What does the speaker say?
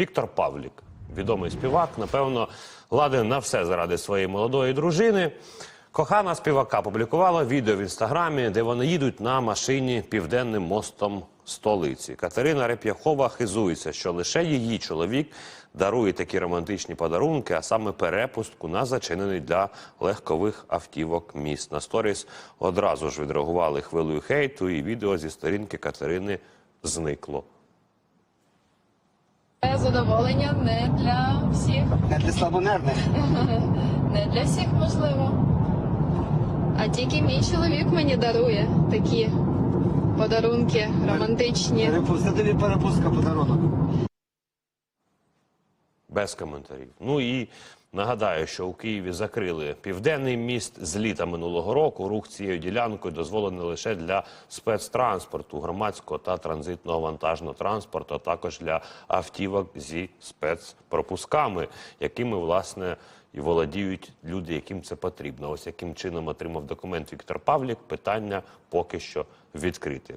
Віктор Павлік, відомий співак, напевно, ладен на все заради своєї молодої дружини. Кохана співака публікувала відео в інстаграмі, де вони їдуть на машині південним мостом столиці. Катерина Реп'яхова хизується, що лише її чоловік дарує такі романтичні подарунки, а саме перепустку на зачинений для легкових автівок міст. На сторіс одразу ж відреагували хвилею хейту, і відео зі сторінки Катерини зникло. Задоволення не для всіх, Не для слабонервних. не для всіх можливо. А тільки мій чоловік мені дарує такі подарунки романтичні. Це тобі перепустка подарунок. Без коментарів. Ну і нагадаю, що у Києві закрили південний міст з літа минулого року. Рух цією ділянкою дозволений лише для спецтранспорту, громадського та транзитного вантажного транспорту, а також для автівок зі спецпропусками, якими власне і володіють люди, яким це потрібно. Ось яким чином отримав документ Віктор Павлік. Питання поки що відкрите.